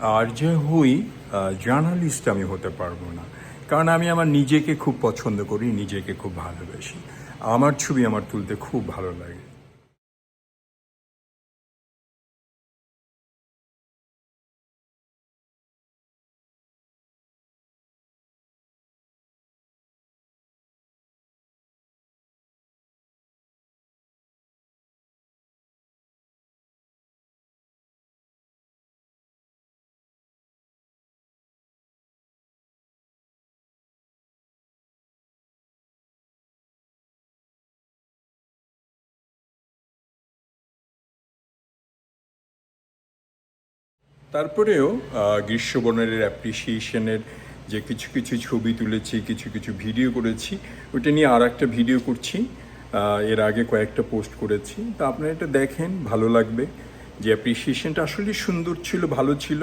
আর যে হই জার্নালিস্ট আমি হতে পারব না। কারণ আমি আমার নিজেকে খুব পছন্দ করি, নিজেকে খুব ভালোবাসি। আমার ছবি আমার তুলতে খুব ভালো লাগে। তারপরেও গ্রীষ্মবনের অ্যাপ্রিসিয়েশনের যে কিছু কিছু ছবি তুলেছি, কিছু কিছু ভিডিও করেছি ওটা নিয়ে আর একটা ভিডিও করছি এর আগে কয়েকটা পোস্ট করেছি। তা আপনারা এটা দেখেন, ভালো লাগবে। যে অ্যাপ্রিসিয়েশনটা আসলে সুন্দর ছিল, ভালো ছিল।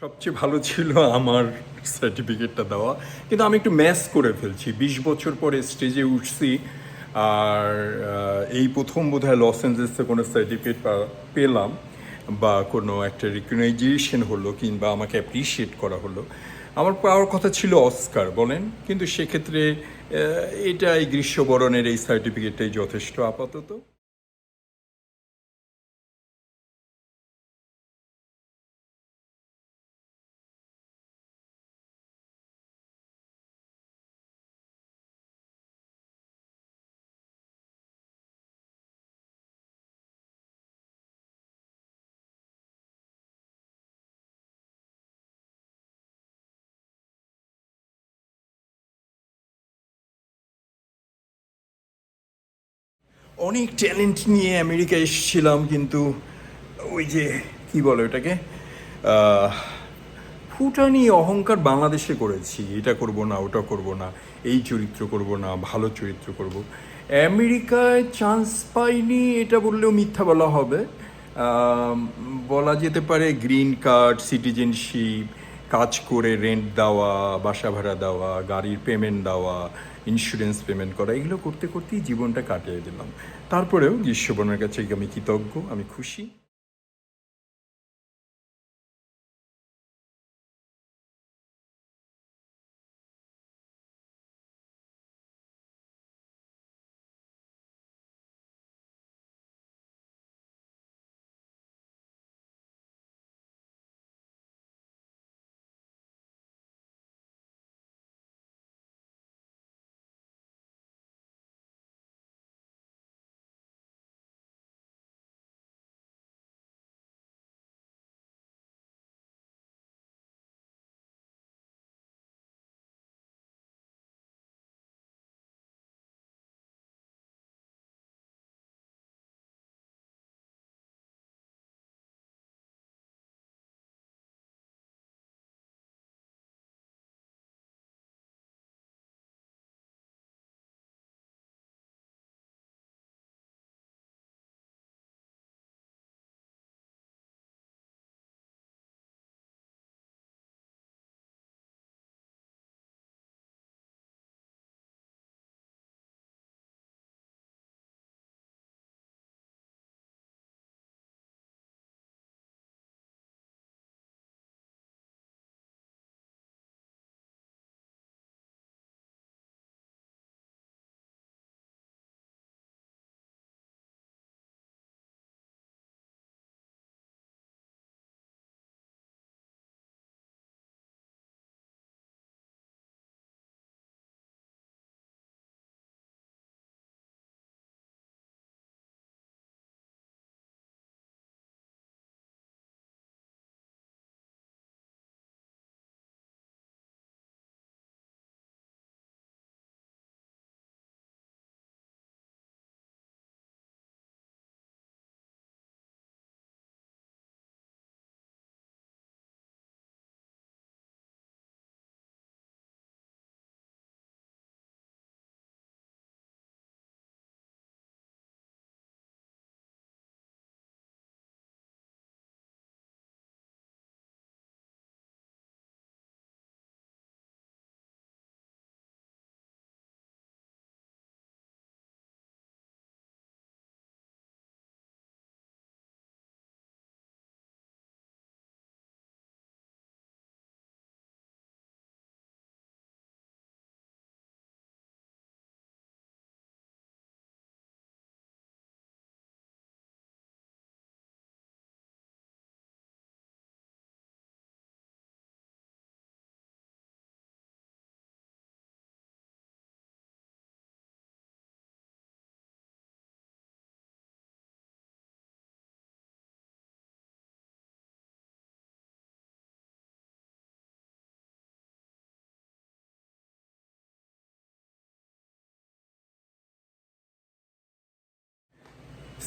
সবচেয়ে ভালো ছিল আমার সার্টিফিকেটটা দেওয়া। কিন্তু আমি একটু ম্যাস করে ফেলছি। বিশ বছর পরে স্টেজে উঠছি আর এই প্রথম বোধহয় লস অ্যাঞ্জেলেসে কোনো সার্টিফিকেট পেলাম বা কোনো একটা রিকগনাইজেশন হলো কিংবা আমাকে অ্যাপ্রিসিয়েট করা হলো। আমার পাওয়ার কথা ছিল অস্কার বলেন। কিন্তু সেক্ষেত্রে এটা এই গ্রীষ্মবরণের এই সার্টিফিকেটটাই যথেষ্ট আপাতত। অনেক ট্যালেন্ট নিয়ে আমেরিকা এসেছিলাম, কিন্তু ওই যে, কি বলে ওটাকে? ফুটানি অহংকার বাংলাদেশে করেছি। এটা করব না, ওটা করব না, এই চরিত্র করব না, ভালো চরিত্র করব। আমেরিকায় চান্স পাইনি, এটা বললেও মিথ্যা বলা হবে। বলা যেতে পারে গ্রিন কার্ড সিটিজেনশিপ কাজ করে রেন্ট দেওয়া, বাসা ভাড়া দেওয়া, গাড়ির পেমেন্ট দেওয়া ইন্স্যুরেন্স পেমেন্ট করা, এগুলো করতে করতেই জীবনটা কাটিয়ে দিলাম। তারপরেও গ্রীষ্মবনের কাছে আমি কৃতজ্ঞ, আমি খুশি।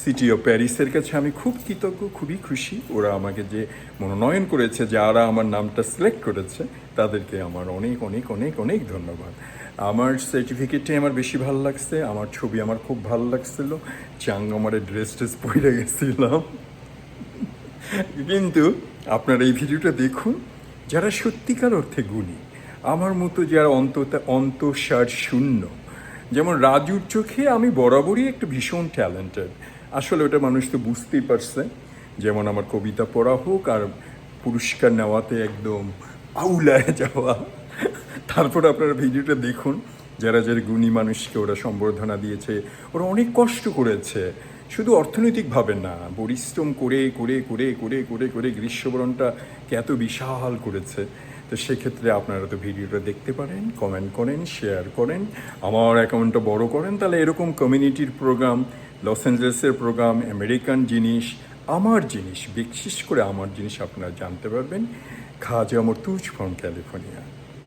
সিটি অফ প্যারিসের কাছে আমি খুব কৃতজ্ঞ, খুবই খুশি। ওরা আমাকে যে মনোনয়ন করেছে, যারা আমার নামটা সিলেক্ট করেছে, তাদেরকে আমার অনেক অনেক অনেক অনেক ধন্যবাদ। আমার সার্টিফিকেটে আমার বেশি ভালো লাগছে, আমার ছবি আমার খুব ভালো লাগছিল চাং আমার ড্রেস ট্রেস পরে গেছিলাম। কিন্তু আপনারা এই ভিডিওটা দেখুন, যারা সত্যিকার অর্থে গুণী, আমার মতো যারা অন্তত অন্তঃসার শূন্য, যেমন রাজুর চোখে আমি বরাবরই একটু ভীষণ ট্যালেন্টেড আসলে ওটা মানুষ তো বুঝতেই পারছে। যেমন আমার কবিতা পড়া হোক আর পুরস্কার নেওয়াতে একদম আউলায় যাওয়া। তারপর আপনারা ভিডিওটা দেখুন, যারা যারা গুণী মানুষকে ওরা সম্বর্ধনা দিয়েছে, ওরা অনেক কষ্ট করেছে। শুধু অর্থনৈতিকভাবে না, পরিশ্রম করে করে করে করে করে করে গ্রীষ্মবরণটাকে এত বিশাল করেছে। তো সেক্ষেত্রে আপনারা তো ভিডিওটা দেখতে পারেন কমেন্ট করেন শেয়ার করেন, আমার অ্যাকাউন্টটা বড় করেন, তাহলে এরকম কমিউনিটির প্রোগ্রাম লস অ্যাঞ্জেলেসের প্রোগ্রাম আমেরিকান জিনিস, আমার জিনিস, বিশেষ করে আমার জিনিস আপনারা জানতে পারবেন। খাজা মর্তুজ ফ্রম ক্যালিফোর্নিয়া